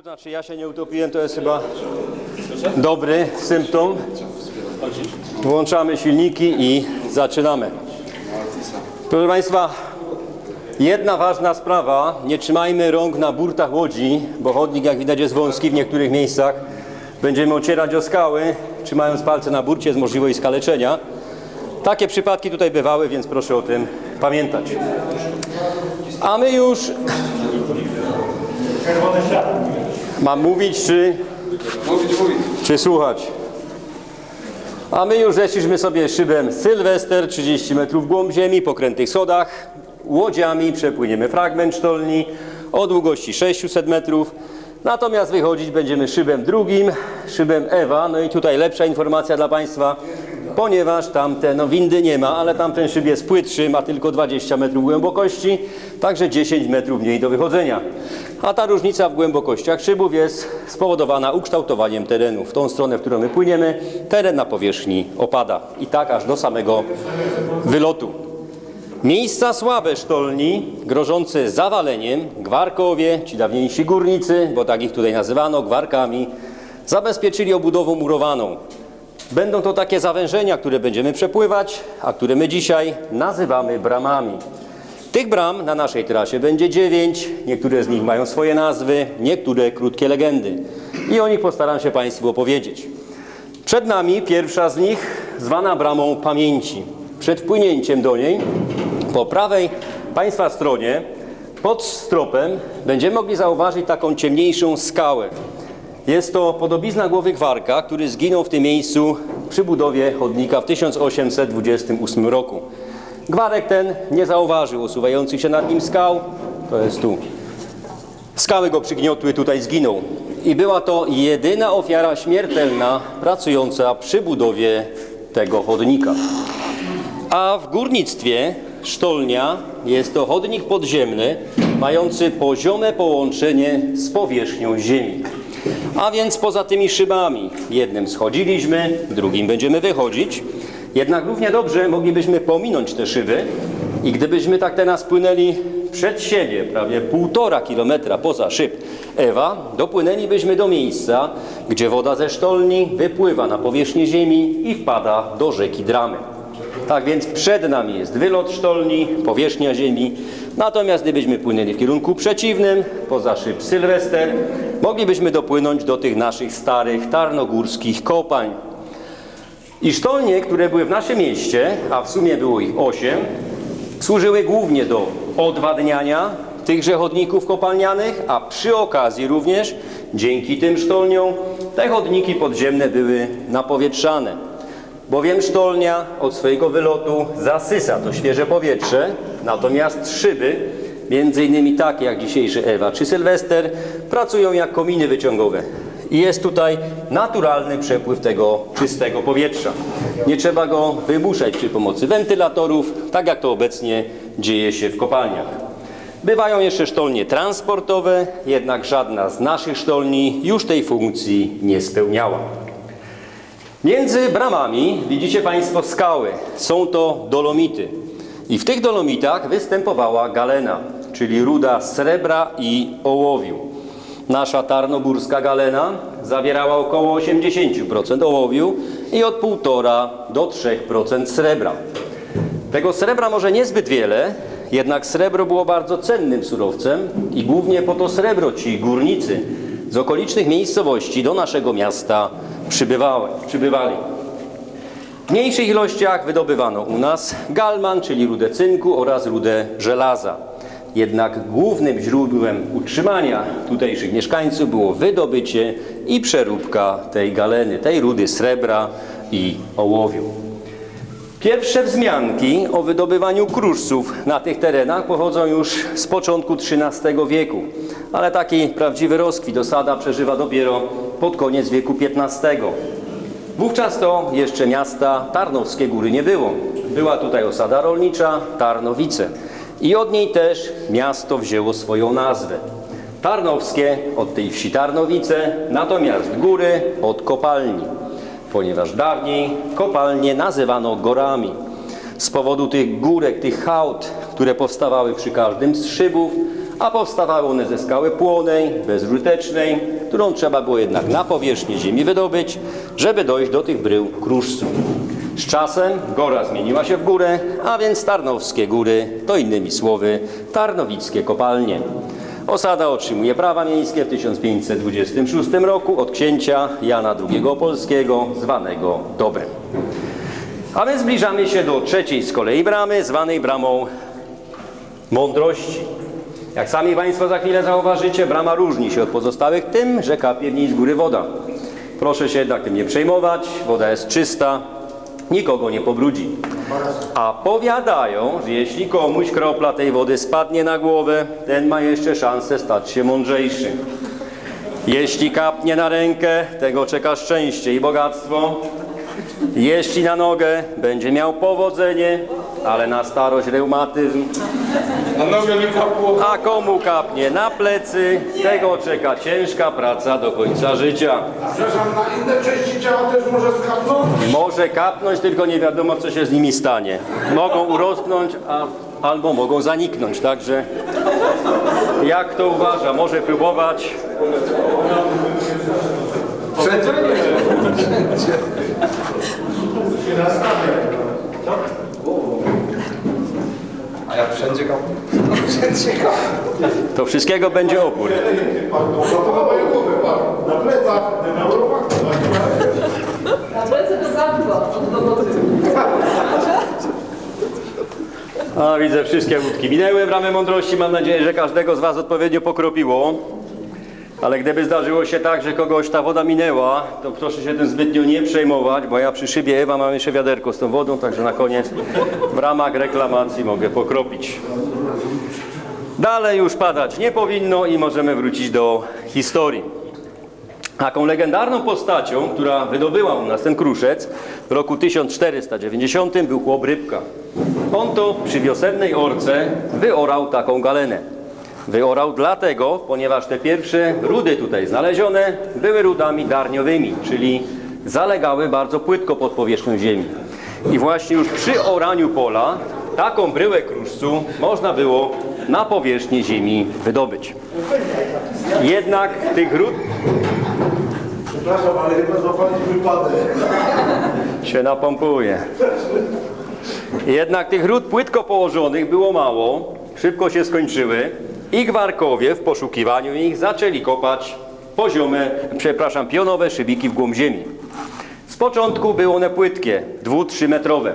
Znaczy ja się nie utopiłem, to jest chyba dobry symptom. Włączamy silniki i zaczynamy. Proszę Państwa, jedna ważna sprawa. Nie trzymajmy rąk na burtach łodzi, bo chodnik jak widać jest wąski w niektórych miejscach. Będziemy ocierać o skały, trzymając palce na burcie jest możliwość skaleczenia. Takie przypadki tutaj bywały, więc proszę o tym pamiętać. A my już Mam mówić czy, Mówić, mówić. czy słuchać? A my już zeszliśmy sobie szybem Sylwester, 30 metrów w głąb ziemi, po krętych schodach. Łodziami przepłyniemy fragment sztolni o długości 600 metrów. Natomiast wychodzić będziemy szybem drugim, szybem Ewa. No i tutaj lepsza informacja dla Państwa, ponieważ tamte, no windy nie ma, ale tamten szyb jest płytszy, ma tylko 20 metrów głębokości, także 10 metrów mniej do wychodzenia. A ta różnica w głębokościach szybów jest spowodowana ukształtowaniem terenu. W tą stronę, w którą my płyniemy, teren na powierzchni opada. I tak aż do samego wylotu. Miejsca słabe sztolni, grożące zawaleniem, gwarkowie, ci dawniejsi górnicy, bo tak ich tutaj nazywano, gwarkami, zabezpieczyli obudową murowaną. Będą to takie zawężenia, które będziemy przepływać, a które my dzisiaj nazywamy bramami. Tych bram na naszej trasie będzie dziewięć, niektóre z nich mają swoje nazwy, niektóre krótkie legendy. I o nich postaram się Państwu opowiedzieć. Przed nami pierwsza z nich, zwana bramą pamięci. Przed wpłynięciem do niej, po prawej Państwa stronie, pod stropem, będziemy mogli zauważyć taką ciemniejszą skałę. Jest to podobizna głowy gwarka, który zginął w tym miejscu przy budowie chodnika w 1828 roku. Gwarek ten nie zauważył osuwających się nad nim skał, to jest tu. Skały go przygniotły, tutaj zginął. I była to jedyna ofiara śmiertelna pracująca przy budowie tego chodnika. A w górnictwie sztolnia jest to chodnik podziemny, mający poziome połączenie z powierzchnią ziemi. A więc poza tymi szybami, jednym schodziliśmy, drugim będziemy wychodzić. Jednak równie dobrze moglibyśmy pominąć te szyby i gdybyśmy tak teraz płynęli przed siebie, prawie półtora kilometra poza szyb Ewa, dopłynęlibyśmy do miejsca, gdzie woda ze sztolni wypływa na powierzchnię ziemi i wpada do rzeki Dramy. Tak więc przed nami jest wylot sztolni, powierzchnia ziemi. Natomiast gdybyśmy płynęli w kierunku przeciwnym, poza szyb Sylwester, moglibyśmy dopłynąć do tych naszych starych tarnogórskich kopań. I sztolnie, które były w naszym mieście, a w sumie było ich osiem, służyły głównie do odwadniania tychże chodników kopalnianych, a przy okazji również dzięki tym sztolniom te chodniki podziemne były napowietrzane. Bowiem sztolnia od swojego wylotu zasysa to świeże powietrze, natomiast szyby, między innymi takie jak dzisiejszy Ewa czy Sylwester, pracują jak kominy wyciągowe. I jest tutaj naturalny przepływ tego czystego powietrza. Nie trzeba go wymuszać przy pomocy wentylatorów, tak jak to obecnie dzieje się w kopalniach. Bywają jeszcze sztolnie transportowe, jednak żadna z naszych sztolni już tej funkcji nie spełniała. Między bramami widzicie Państwo skały. Są to dolomity. I w tych dolomitach występowała galena, czyli ruda srebra i ołowiu. Nasza tarnogórska galena zawierała około 80% ołowiu i od 1,5 do 3% srebra. Tego srebra może niezbyt wiele, jednak srebro było bardzo cennym surowcem i głównie po to srebro ci górnicy z okolicznych miejscowości do naszego miasta przybywały, przybywali. W mniejszych ilościach wydobywano u nas galman, czyli rudę cynku oraz rudę żelaza. Jednak głównym źródłem utrzymania tutejszych mieszkańców było wydobycie i przeróbka tej galeny, tej rudy srebra i ołowiu. Pierwsze wzmianki o wydobywaniu kruszców na tych terenach pochodzą już z początku XIII wieku, ale taki prawdziwy rozkwit osada przeżywa dopiero pod koniec wieku XV. Wówczas to jeszcze miasta Tarnowskie Góry nie było. Była tutaj osada rolnicza Tarnowice i od niej też miasto wzięło swoją nazwę. Tarnowskie od tej wsi Tarnowice, natomiast góry od kopalni ponieważ dawniej kopalnie nazywano gorami. Z powodu tych górek, tych hałd, które powstawały przy każdym z szybów, a powstawały one ze skały płonej, bezużytecznej, którą trzeba było jednak na powierzchni ziemi wydobyć, żeby dojść do tych brył kruszców. Z czasem gora zmieniła się w górę, a więc Tarnowskie Góry, to innymi słowy Tarnowickie Kopalnie. Osada otrzymuje prawa miejskie w 1526 roku od księcia Jana II Opolskiego, zwanego Dobrem. A my zbliżamy się do trzeciej z kolei bramy, zwanej bramą mądrości. Jak sami Państwo za chwilę zauważycie, brama różni się od pozostałych tym, że kapie w niej z góry woda. Proszę się jednak tym nie przejmować, woda jest czysta, nikogo nie pobrudzi. A powiadają, że jeśli komuś kropla tej wody spadnie na głowę, ten ma jeszcze szansę stać się mądrzejszy. Jeśli kapnie na rękę, tego czeka szczęście i bogactwo. Jeśli na nogę, będzie miał powodzenie, ale na starość reumatyzm. Na nogę mi kapło. A komu kapnie na plecy, tego czeka ciężka praca do końca życia. Przepraszam, na inne części ciała też może skapnąć? Może kapnąć, tylko nie wiadomo, co się z nimi stanie. Mogą urosnąć, a, albo mogą zaniknąć, także jak kto uważa, może próbować. Wszędzie? A jak wszędzie kapło? Wszędzie kapło. To wszystkiego będzie opór. Na plecach, na Europach. Na plecy to zamkła od roboty. A widzę, wszystkie łódki minęły w ramę mądrości. Mam nadzieję, że każdego z Was odpowiednio pokropiło. Ale gdyby zdarzyło się tak, że kogoś ta woda minęła, to proszę się tym zbytnio nie przejmować, bo ja przy szybie Ewa mam jeszcze wiaderko z tą wodą, także na koniec w ramach reklamacji mogę pokropić. Dalej już padać nie powinno i możemy wrócić do historii. Taką legendarną postacią, która wydobyła u nas ten kruszec w roku 1490 był chłop Rybka. On to przy wiosennej orce wyorał taką galenę. Wyorał dlatego, ponieważ te pierwsze rudy tutaj znalezione były rudami darniowymi, czyli zalegały bardzo płytko pod powierzchnią ziemi. I właśnie już przy oraniu pola taką bryłę kruszcu można było na powierzchnię ziemi wydobyć. Jednak tych rud Przepraszam, ale chyba złapaliśmy wypadek. się napompuje. Jednak tych ród płytko położonych było mało, szybko się skończyły i gwarkowie w poszukiwaniu ich zaczęli kopać poziome, przepraszam, pionowe szybiki w głąb ziemi. Z początku były one płytkie, dwu-trzy metrowe.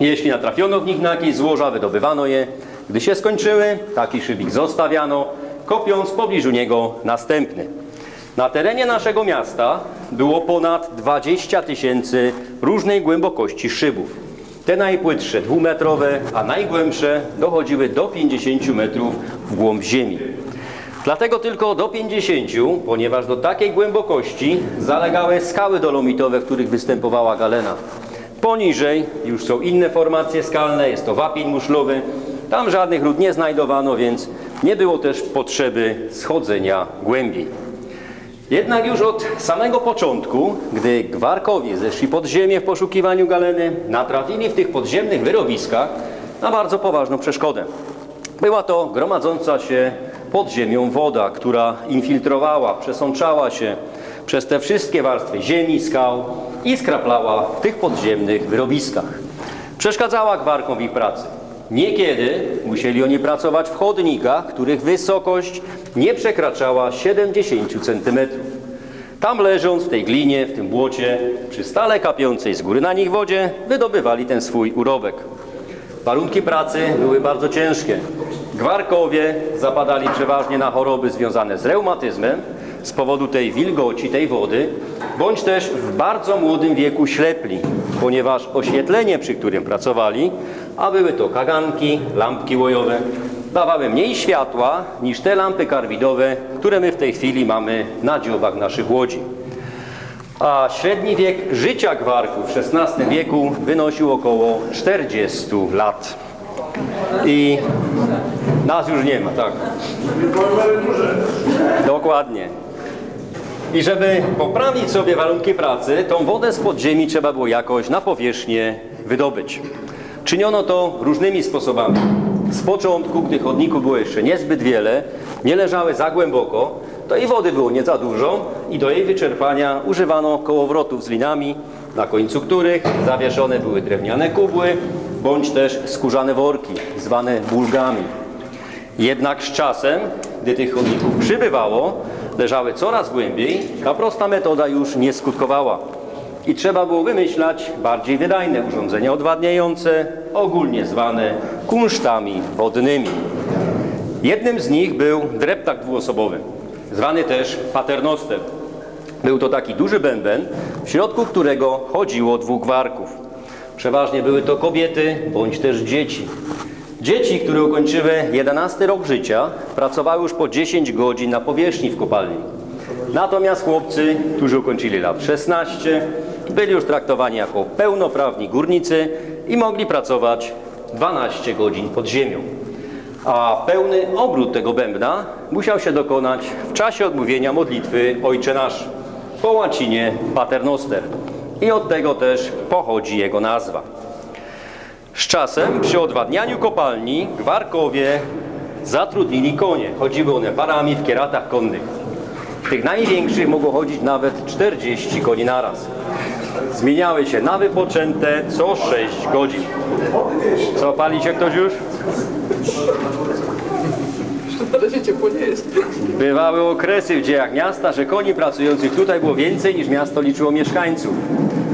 Jeśli natrafiono w nich na jakieś złoża, wydobywano je. Gdy się skończyły, taki szybik zostawiano, kopiąc w pobliżu niego następny. Na terenie naszego miasta było ponad 20 tysięcy różnej głębokości szybów. Te najpłytsze dwumetrowe, a najgłębsze dochodziły do 50 metrów w głąb ziemi. Dlatego tylko do 50, ponieważ do takiej głębokości zalegały skały dolomitowe, w których występowała galena. Poniżej już są inne formacje skalne, jest to wapień muszlowy. Tam żadnych ród nie znajdowano, więc nie było też potrzeby schodzenia głębiej. Jednak już od samego początku, gdy gwarkowie zeszli pod ziemię w poszukiwaniu galeny, natrafili w tych podziemnych wyrobiskach na bardzo poważną przeszkodę. Była to gromadząca się pod ziemią woda, która infiltrowała, przesączała się przez te wszystkie warstwy ziemi, skał i skraplała w tych podziemnych wyrobiskach. Przeszkadzała gwarkom w ich pracy. Niekiedy musieli oni pracować w chodnikach, których wysokość nie przekraczała 70 cm. Tam leżąc w tej glinie, w tym błocie, przy stale kapiącej z góry na nich wodzie, wydobywali ten swój urobek. Warunki pracy były bardzo ciężkie. Gwarkowie zapadali przeważnie na choroby związane z reumatyzmem z powodu tej wilgoci, tej wody, bądź też w bardzo młodym wieku ślepli, ponieważ oświetlenie, przy którym pracowali, a były to kaganki, lampki łojowe, dawały mniej światła niż te lampy karbidowe, które my w tej chwili mamy na dziobach naszych łodzi. A średni wiek życia gwarków w XVI wieku wynosił około 40 lat. I nas już nie ma, tak. Dokładnie. I żeby poprawić sobie warunki pracy, tą wodę z podziemi trzeba było jakoś na powierzchnię wydobyć. Czyniono to różnymi sposobami. Z początku, gdy chodników było jeszcze niezbyt wiele, nie leżały za głęboko, to i wody było nie za dużo i do jej wyczerpania używano kołowrotów z linami, na końcu których zawieszone były drewniane kubły bądź też skórzane worki, zwane bulgami. Jednak z czasem, gdy tych chodników przybywało, leżały coraz głębiej, ta prosta metoda już nie skutkowała. I trzeba było wymyślać bardziej wydajne urządzenia odwadniające, ogólnie zwane kunsztami wodnymi. Jednym z nich był dreptak dwuosobowy, zwany też paternoster. Był to taki duży bęben, w środku którego chodziło dwóch warków. Przeważnie były to kobiety bądź też dzieci. Dzieci, które ukończyły 11 rok życia, pracowały już po 10 godzin na powierzchni w kopalni. Natomiast chłopcy, którzy ukończyli lat 16, byli już traktowani jako pełnoprawni górnicy i mogli pracować 12 godzin pod ziemią. A pełny obrót tego bębna musiał się dokonać w czasie odmówienia modlitwy Ojcze Nasz, po łacinie Paternoster. I od tego też pochodzi jego nazwa. Z czasem przy odwadnianiu kopalni gwarkowie zatrudnili konie. Chodziły one parami w kieratach konnych. Tych największych mogło chodzić nawet 40 koni naraz. Zmieniały się na wypoczęte co 6 godzin. Co, pali się ktoś już? Na razie ciepło nie jest. Bywały okresy w dziejach miasta, że koni pracujących tutaj było więcej niż miasto liczyło mieszkańców.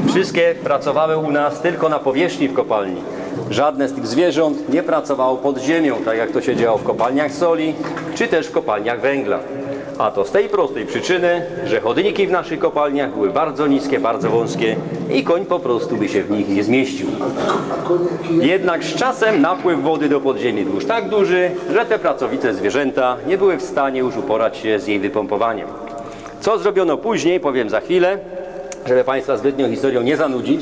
Wszystkie pracowały u nas tylko na powierzchni w kopalni. Żadne z tych zwierząt nie pracowało pod ziemią, tak jak to się działo w kopalniach soli, czy też w kopalniach węgla. A to z tej prostej przyczyny, że chodniki w naszych kopalniach były bardzo niskie, bardzo wąskie i koń po prostu by się w nich nie zmieścił. Jednak z czasem napływ wody do podziemi był już tak duży, że te pracowite zwierzęta nie były w stanie już uporać się z jej wypompowaniem. Co zrobiono później, powiem za chwilę, żeby Państwa zbytnią historią nie zanudzić,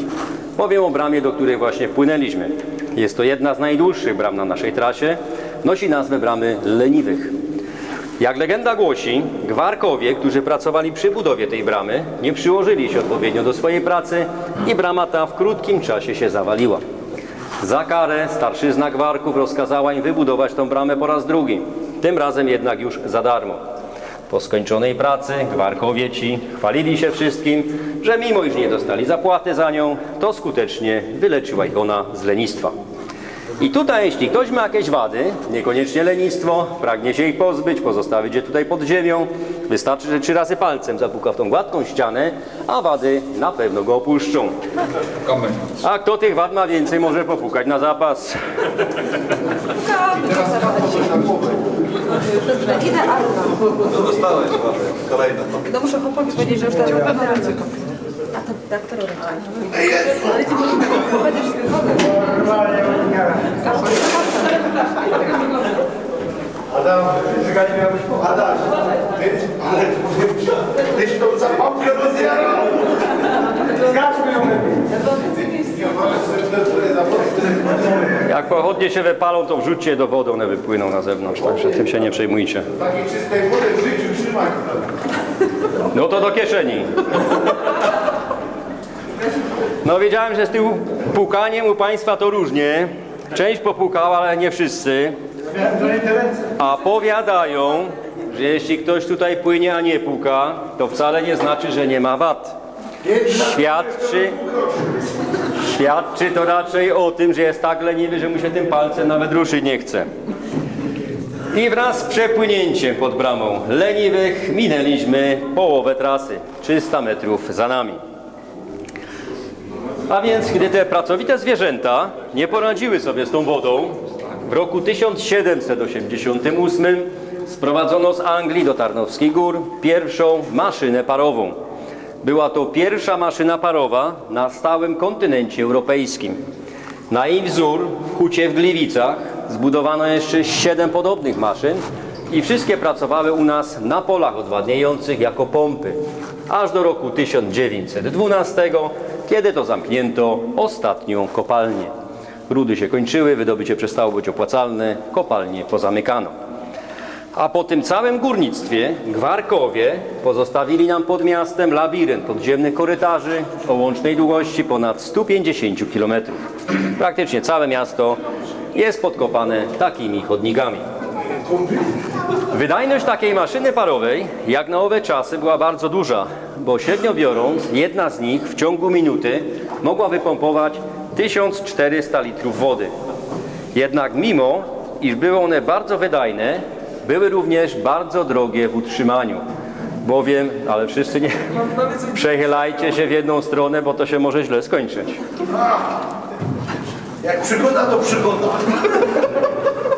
powiem o bramie, do której właśnie wpłynęliśmy. Jest to jedna z najdłuższych bram na naszej trasie, nosi nazwę bramy leniwych. Jak legenda głosi, gwarkowie, którzy pracowali przy budowie tej bramy, nie przyłożyli się odpowiednio do swojej pracy i brama ta w krótkim czasie się zawaliła. Za karę starszyzna gwarków rozkazała im wybudować tą bramę po raz drugi, tym razem jednak już za darmo. Po skończonej pracy gwarkowie ci chwalili się wszystkim, że mimo iż nie dostali zapłaty za nią, to skutecznie wyleczyła ich ona z lenistwa. I tutaj, jeśli ktoś ma jakieś wady, niekoniecznie lenistwo, pragnie się ich pozbyć, pozostawić je tutaj pod ziemią, wystarczy, że trzy razy palcem zapuka w tą gładką ścianę, a wady na pewno go opuszczą. A kto tych wad ma więcej, może popukać na zapas. Idealna. Dostałeś ładnie. Kolejna. No muszę chłopowi powiedzieć, że już teraz ręce tak, to robię. Będziesz Adam, Adam, ty, ale tyś tą zapałkę rozjarał. Zgaśmy ją Jak pochodnie się wypalą, to wrzućcie je do wody, one wypłyną na zewnątrz, także tym się nie przejmujcie. Takiej czystej wody w życiu trzymaj. No to do kieszeni. No wiedziałem, że z tym pukaniem u Państwa to różnie. Część popukała, ale nie wszyscy. A powiadają, że jeśli ktoś tutaj płynie, a nie puka, to wcale nie znaczy, że nie ma wad. Świadczy, świadczy to raczej o tym, że jest tak leniwy, że mu się tym palcem nawet ruszyć nie chce. I wraz z przepłynięciem pod bramą leniwych minęliśmy połowę trasy, 300 metrów za nami. A więc, gdy te pracowite zwierzęta nie poradziły sobie z tą wodą, w roku 1788 sprowadzono z Anglii do Tarnowskich Gór pierwszą maszynę parową. Była to pierwsza maszyna parowa na stałym kontynencie europejskim. Na jej wzór w Hucie w Gliwicach zbudowano jeszcze siedem podobnych maszyn i wszystkie pracowały u nas na polach odwadniających jako pompy, aż do roku 1912, kiedy to zamknięto ostatnią kopalnię. Rudy się kończyły, wydobycie przestało być opłacalne, kopalnie pozamykano. A po tym całym górnictwie Gwarkowie pozostawili nam pod miastem labirynt podziemnych korytarzy o łącznej długości ponad 150 km. Praktycznie całe miasto jest podkopane takimi chodnikami. Wydajność takiej maszyny parowej, jak na owe czasy, była bardzo duża, bo średnio biorąc, jedna z nich w ciągu minuty mogła wypompować 1400 litrów wody. Jednak mimo, iż były one bardzo wydajne, były również bardzo drogie w utrzymaniu. Bowiem, ale wszyscy nie przechylajcie się w jedną stronę, bo to się może źle skończyć. Jak przygoda, to przygoda.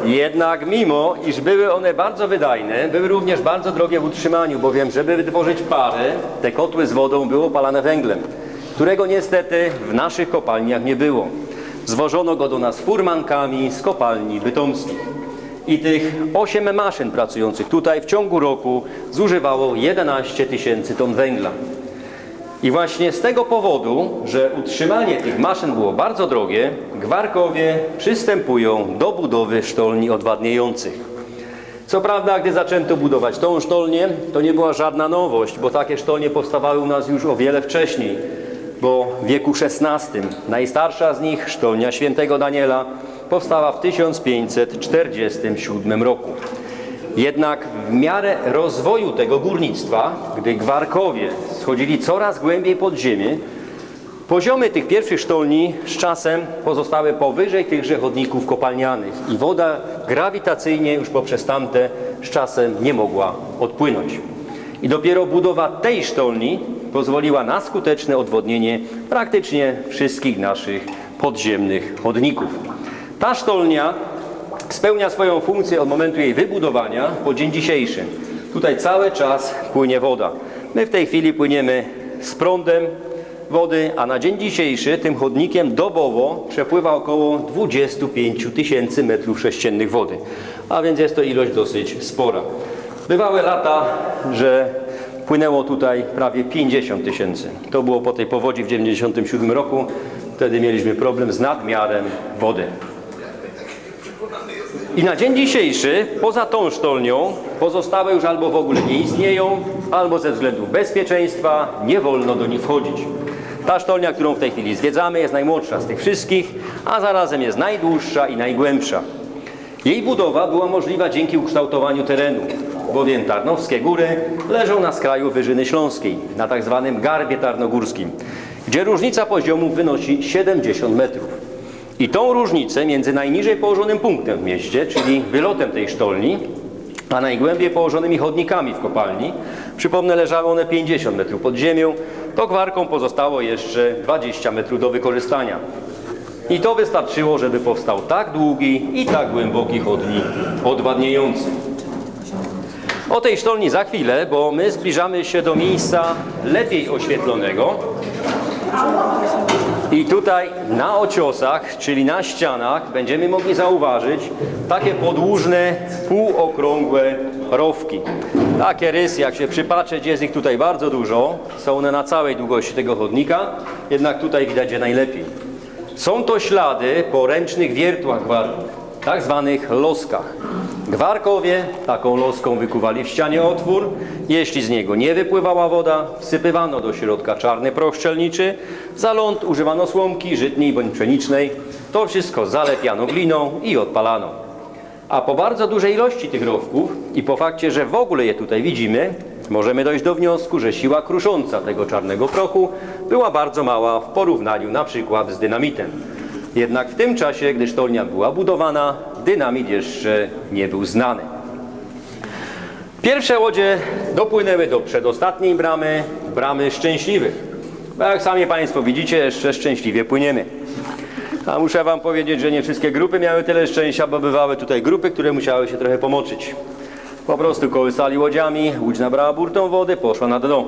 Jednak mimo, iż były one bardzo wydajne, były również bardzo drogie w utrzymaniu, bowiem żeby wytworzyć parę, te kotły z wodą były opalane węglem, którego niestety w naszych kopalniach nie było. Zwożono go do nas furmankami z kopalni bytomskich. I tych 8 maszyn pracujących tutaj w ciągu roku zużywało 11 tysięcy ton węgla. I właśnie z tego powodu, że utrzymanie tych maszyn było bardzo drogie, Gwarkowie przystępują do budowy sztolni odwadniających. Co prawda, gdy zaczęto budować tą sztolnię, to nie była żadna nowość, bo takie sztolnie powstawały u nas już o wiele wcześniej, bo w wieku XVI. Najstarsza z nich, sztolnia świętego Daniela, powstała w 1547 roku. Jednak w miarę rozwoju tego górnictwa, gdy Gwarkowie schodzili coraz głębiej pod ziemię, poziomy tych pierwszych sztolni z czasem pozostały powyżej tychże chodników kopalnianych i woda grawitacyjnie już poprzez tamte z czasem nie mogła odpłynąć. I dopiero budowa tej sztolni pozwoliła na skuteczne odwodnienie praktycznie wszystkich naszych podziemnych chodników. Ta sztolnia spełnia swoją funkcję od momentu jej wybudowania po dzień dzisiejszy. Tutaj cały czas płynie woda. My w tej chwili płyniemy z prądem wody, a na dzień dzisiejszy tym chodnikiem dobowo przepływa około 25 tysięcy metrów sześciennych wody. A więc jest to ilość dosyć spora. Bywały lata, że płynęło tutaj prawie 50 tysięcy. To było po tej powodzi w 97 roku. Wtedy mieliśmy problem z nadmiarem wody. I na dzień dzisiejszy, poza tą sztolnią, pozostałe już albo w ogóle nie istnieją, albo ze względów bezpieczeństwa nie wolno do nich wchodzić. Ta sztolnia, którą w tej chwili zwiedzamy, jest najmłodsza z tych wszystkich, a zarazem jest najdłuższa i najgłębsza. Jej budowa była możliwa dzięki ukształtowaniu terenu, bowiem Tarnowskie Góry leżą na skraju Wyżyny Śląskiej, na tak zwanym Garbie Tarnogórskim, gdzie różnica poziomów wynosi 70 metrów. I tą różnicę między najniżej położonym punktem w mieście, czyli wylotem tej sztolni, a najgłębiej położonymi chodnikami w kopalni, przypomnę, leżały one 50 metrów pod ziemią, to gwarką pozostało jeszcze 20 metrów do wykorzystania. I to wystarczyło, żeby powstał tak długi i tak głęboki chodnik odwadniający. O tej sztolni za chwilę, bo my zbliżamy się do miejsca lepiej oświetlonego. I tutaj na ociosach, czyli na ścianach, będziemy mogli zauważyć takie podłużne, półokrągłe rowki. Takie rysy, jak się przypatrzeć, jest ich tutaj bardzo dużo. Są one na całej długości tego chodnika, jednak tutaj widać je najlepiej. Są to ślady po ręcznych wiertłach gwarków, tak zwanych loskach. Gwarkowie taką loską wykuwali w ścianie otwór. Jeśli z niego nie wypływała woda, wsypywano do środka czarny proch szczelniczy. Za ląd używano słomki żytniej bądź pszenicznej. To wszystko zalepiano gliną i odpalano. A po bardzo dużej ilości tych rowków i po fakcie, że w ogóle je tutaj widzimy, możemy dojść do wniosku, że siła krusząca tego czarnego prochu była bardzo mała w porównaniu na przykład z dynamitem. Jednak w tym czasie, gdy sztolnia była budowana, dynamit jeszcze nie był znany. Pierwsze łodzie dopłynęły do przedostatniej bramy, bramy szczęśliwych. Bo jak sami Państwo widzicie, jeszcze szczęśliwie płyniemy. A muszę Wam powiedzieć, że nie wszystkie grupy miały tyle szczęścia, bo bywały tutaj grupy, które musiały się trochę pomoczyć. Po prostu kołysali łodziami, łódź nabrała burtą wody, poszła na dno.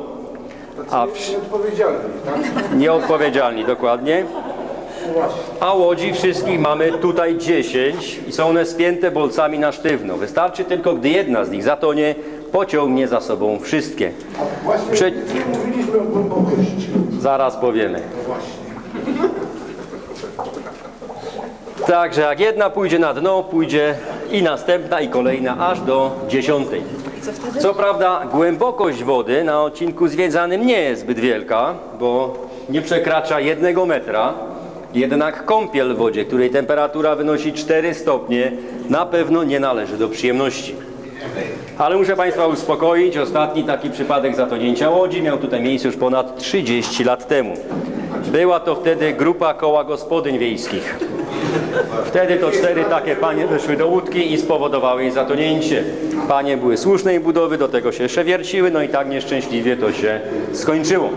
A w... Nieodpowiedzialni, tak? Nieodpowiedzialni, dokładnie. A łodzi wszystkich mamy tutaj 10 i są one spięte bolcami na sztywno. Wystarczy tylko, gdy jedna z nich zatonie, pociągnie za sobą wszystkie. Właśnie Prze-. Zaraz powiemy. Także jak jedna pójdzie na dno, pójdzie i następna i kolejna aż do dziesiątej. Co prawda głębokość wody na odcinku zwiedzanym nie jest zbyt wielka, bo nie przekracza jednego metra. Jednak kąpiel w wodzie, której temperatura wynosi 4 stopnie, na pewno nie należy do przyjemności. Ale muszę Państwa uspokoić, ostatni taki przypadek zatonięcia łodzi miał tutaj miejsce już ponad 30 lat temu. Była to wtedy grupa koła gospodyń wiejskich. Wtedy to cztery takie panie weszły do łódki i spowodowały jej zatonięcie. Panie były słusznej budowy, do tego się jeszcze wierciły, no i tak nieszczęśliwie to się skończyło.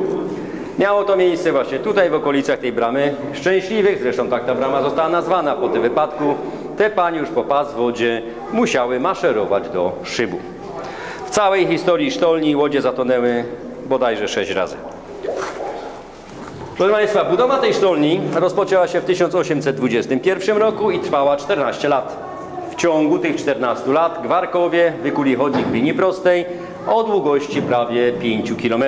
Miało to miejsce właśnie tutaj w okolicach tej bramy szczęśliwych, zresztą tak ta brama została nazwana po tym wypadku. Te panie już po pas w wodzie musiały maszerować do szybu. W całej historii sztolni łodzie zatonęły bodajże sześć razy. Proszę Państwa, budowa tej sztolni rozpoczęła się w 1821 roku i trwała 14 lat. W ciągu tych 14 lat Gwarkowie wykuli chodnik w linii prostej o długości prawie 5 km.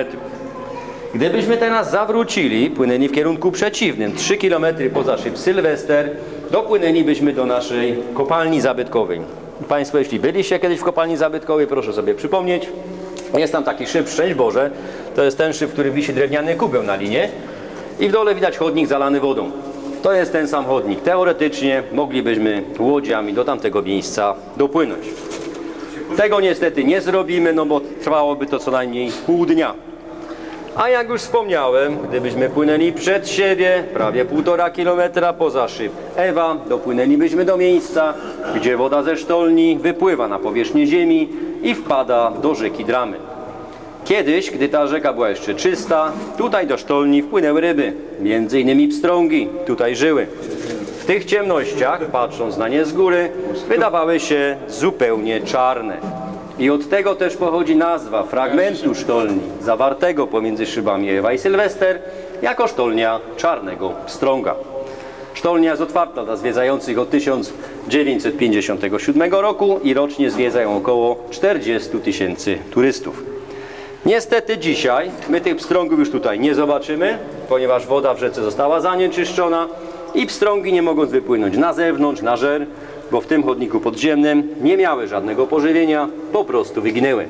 Gdybyśmy teraz zawrócili, płynęli w kierunku przeciwnym, 3 km poza szyb Sylwester, dopłynęlibyśmy do naszej kopalni zabytkowej. Państwo, jeśli byliście kiedyś w kopalni zabytkowej, proszę sobie przypomnieć. Jest tam taki szyb, szczęść Boże, to jest ten szyb, w którym wisi drewniany kubeł na linie i w dole widać chodnik zalany wodą. To jest ten sam chodnik. Teoretycznie moglibyśmy łodziami do tamtego miejsca dopłynąć. Tego niestety nie zrobimy, no bo trwałoby to co najmniej pół dnia. A jak już wspomniałem, gdybyśmy płynęli przed siebie, prawie półtora kilometra poza szyb Ewa, dopłynęlibyśmy do miejsca, gdzie woda ze sztolni wypływa na powierzchnię ziemi i wpada do rzeki Dramy. Kiedyś, gdy ta rzeka była jeszcze czysta, tutaj do sztolni wpłynęły ryby, między innymi pstrągi, tutaj żyły. W tych ciemnościach, patrząc na nie z góry, wydawały się zupełnie czarne. I od tego też pochodzi nazwa fragmentu sztolni, zawartego pomiędzy szybami Ewa i Sylwester, jako sztolnia czarnego pstrąga. Sztolnia jest otwarta dla zwiedzających od 1957 roku i rocznie zwiedza ją około 40 tysięcy turystów. Niestety dzisiaj my tych pstrągów już tutaj nie zobaczymy, ponieważ woda w rzece została zanieczyszczona i pstrągi nie mogą wypłynąć na zewnątrz, na żer, bo w tym chodniku podziemnym nie miały żadnego pożywienia, po prostu wyginęły.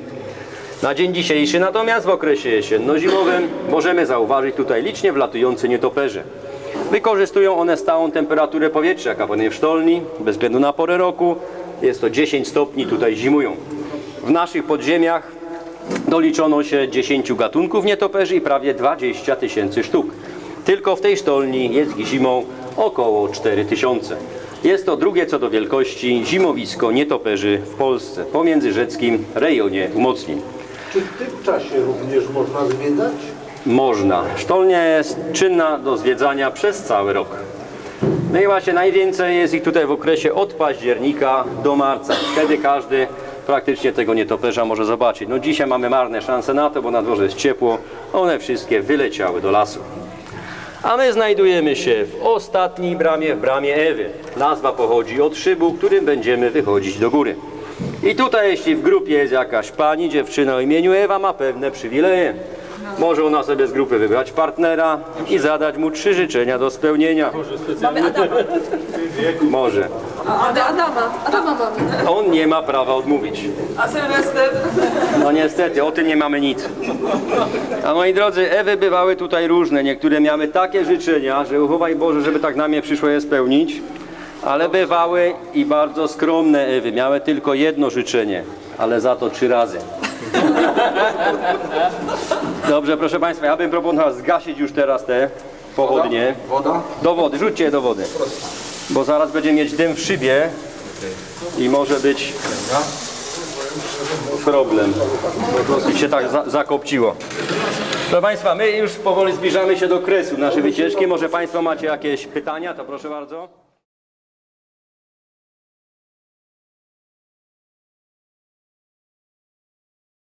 Na dzień dzisiejszy natomiast w okresie jesienno-zimowym możemy zauważyć tutaj licznie wlatujące nietoperze. Wykorzystują one stałą temperaturę powietrza, jaka panuje w sztolni, bez względu na porę roku. Jest to 10 stopni, tutaj zimują. W naszych podziemiach doliczono się 10 gatunków nietoperzy i prawie 20 tysięcy sztuk. Tylko w tej sztolni jest zimą około 4 tysiące. Jest to drugie co do wielkości zimowisko nietoperzy w Polsce, po międzyrzeckim rejonie umocnień. Czy w tym czasie również można zwiedzać? Można. Sztolnia jest czynna do zwiedzania przez cały rok. No i właśnie najwięcej jest ich tutaj w okresie od października do marca. Wtedy każdy praktycznie tego nietoperza może zobaczyć. No dzisiaj mamy marne szanse na to, bo na dworze jest ciepło. One wszystkie wyleciały do lasu. A my znajdujemy się w ostatniej bramie, w bramie Ewy. Nazwa pochodzi od szybu, którym będziemy wychodzić do góry. I tutaj, jeśli w grupie jest jakaś pani, dziewczyna o imieniu Ewa, ma pewne przywileje. Może ona sobie z grupy wybrać partnera i zadać mu trzy życzenia do spełnienia. Może. A Ada, Adama. Adama mamy. On nie ma prawa odmówić. A Sylwester? No niestety, o tym nie mamy nic. A moi drodzy, Ewy bywały tutaj różne. Niektóre miały takie życzenia, że uchowaj Boże, żeby tak na mnie przyszło je spełnić. Ale bywały i bardzo skromne Ewy. Miały tylko jedno życzenie, ale za to trzy razy. Dobrze, proszę Państwa, ja bym proponował zgasić już teraz te pochodnie. Woda? Do wody, rzućcie je do wody. Bo zaraz będziemy mieć dym w szybie i może być problem. Po prostu się tak za, zakopciło. Proszę Państwa, my już powoli zbliżamy się do kresu naszej wycieczki. Może Państwo macie jakieś pytania, to proszę bardzo.